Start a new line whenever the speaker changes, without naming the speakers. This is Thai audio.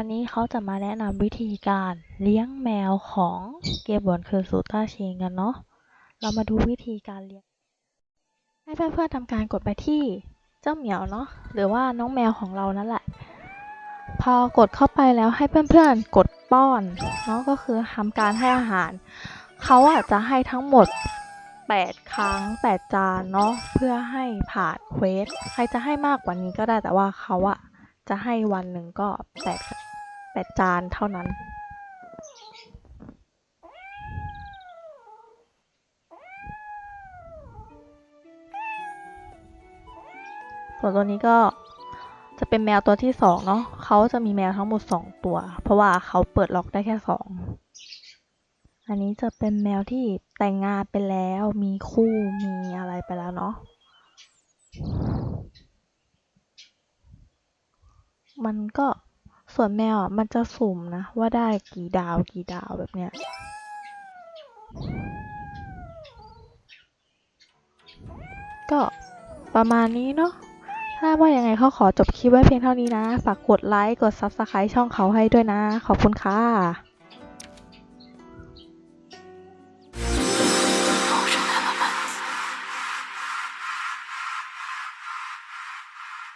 ันนี้เขาจะมาแนะนำวิธีการเลี้ยงแมวของเกมบอลคือสูต้าชิงกันเนาะ เรามาดูวิธีการเลี้ยง ให้เพื่อนๆทำการกดไปที่เจ้าเหมียวเนาะ หรือว่าน้องแมวของเรานั่นแหละ พอกดเข้าไปแล้วให้เพื่อนๆกดป้อนเนาะก็คือทำการให้อาหาร เขาอาจจะให้ทั้งหมด 8 ครั้ง 8 จานเนาะ เพื่อให้ผ่านเควส ใครจะให้มากกว่านี้ก็ได้แต่ว่าเขาอะจะให้วันหนึ่งก็8 8จานเท่านั้น ส่วนตัวนี้ก็จะเป็นแมวตัวที่สองเนาะเขาจะมีแมวทั้งหมดสองตัว เพราะว่าเขาเปิดล็อกได้แค่สองอันนี้จะเป็นแมวที่แต่งงานไปแล้ว มีคู่มีอะไรไปแล้วเนาะมันก็ ส่วนแมวอะมันจะสุ่มนะ ว่าได้กี่ดาวกี่ดาวแบบเนี้ยก็ประมาณนี้เนาะถ้าว่ายังไงเขาขอจบคลิปไว้เพียงเท่านี้นะ ฝากกดไลค์ กด Subscribe ช่องเขาให้ด้วยนะ ขอบคุณค่ะ